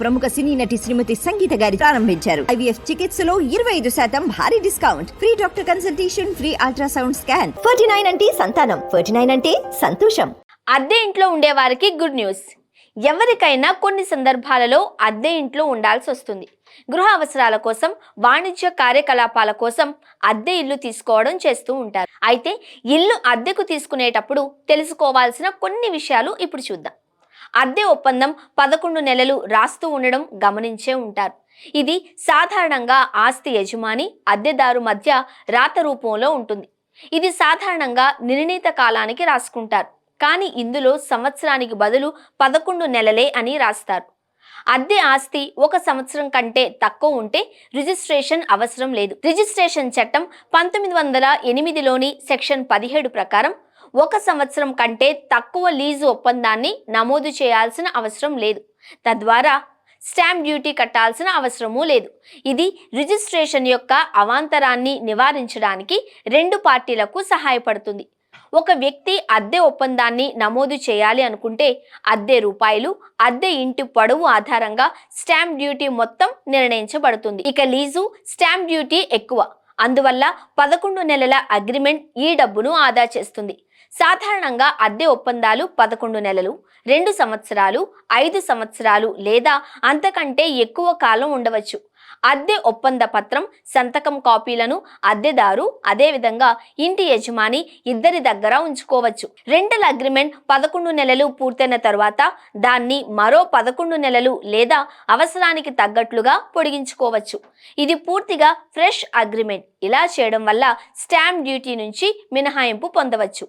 ప్రముఖ సినీ నటి శ్రీమతి సంగీత గారి ప్రారంభించారు. ఐవీఎఫ్ చికిత్సలో ఇరవై ఐదు శాతం భారీ discount. Free doctor consultation free ultrasound scan. Forty nine అంటే సంతానం. ఫోర్టీ నైన్ అంటే సంతోషం. అద్దె ఇంట్లో ఉండేవారికి గుడ్ న్యూస్. ఎవరికైనా కొన్ని సందర్భాలలో అద్దె ఇంట్లో ఉండాల్సి వస్తుంది. గృహ అవసరాల కోసం వాణిజ్య కార్యకలాపాల కోసం అద్దె ఇల్లు తీసుకోవడం చేస్తూ ఉంటారు. అయితే ఇల్లు అద్దెకు తీసుకునేటప్పుడు తెలుసుకోవాల్సిన కొన్ని విషయాలు ఇప్పుడు చూద్దాం. అద్దె ఒప్పందం పదకొండు నెలలు రాస్తూ ఉండడం గమనించే ఉంటారు. ఇది సాధారణంగా ఆస్తి యజమాని అద్దెదారు మధ్య రాత రూపంలో ఉంటుంది. ఇది సాధారణంగా నిర్ణీత కాలానికి రాసుకుంటారు. కానీ ఇందులో సంవత్సరానికి బదులు పదకొండు నెలలే అని రాస్తారు. అద్దె ఆస్తి ఒక సంవత్సరం కంటే తక్కువ ఉంటే రిజిస్ట్రేషన్ అవసరం లేదు. రిజిస్ట్రేషన్ చట్టం పంతొమ్మిది వందల ఎనిమిదిలోని సెక్షన్ పదిహేడు ప్రకారం ఒక సంవత్సరం కంటే తక్కువ లీజు ఒప్పందాన్ని నమోదు చేయాల్సిన అవసరం లేదు. తద్వారా స్టాంప్ డ్యూటీ కట్టాల్సిన అవసరమూ లేదు. ఇది రిజిస్ట్రేషన్ యొక్క అవాంతరాన్ని నివారించడానికి రెండు పార్టీలకు సహాయపడుతుంది. ఒక వ్యక్తి అద్దె ఒప్పందాన్ని నమోదు చేయాలి అనుకుంటే అద్దె రూపాయలు అద్దె ఇంటి పొడవు ఆధారంగా స్టాంప్ డ్యూటీ మొత్తం నిర్ణయించబడుతుంది. ఇక లీజు స్టాంప్ డ్యూటీ ఎక్కువ. అందువల్ల పదకొండు నెలల అగ్రిమెంట్ ఈ డబ్బును ఆదా చేస్తుంది. సాధారణంగా అద్దె ఒప్పందాలు పదకొండు నెలలు రెండు సంవత్సరాలు ఐదు సంవత్సరాలు లేదా అంతకంటే ఎక్కువ కాలం ఉండవచ్చు. అద్దె ఒప్పంద పత్రం సంతకం కాపీలను అద్దెదారు అదేవిధంగా ఇంటి యజమాని ఇద్దరి దగ్గర ఉంచుకోవచ్చు. రెంటల్ అగ్రిమెంట్ పదకొండు నెలలు పూర్తయిన తర్వాత దాన్ని మరో పదకొండు నెలలు లేదా అవసరానికి తగ్గట్లుగా పొడిగించుకోవచ్చు. ఇది పూర్తిగా ఫ్రెష్ అగ్రిమెంట్. ఇలా చేయడం వల్ల స్టాంప్ డ్యూటీ నుంచి మినహాయింపు పొందవచ్చు.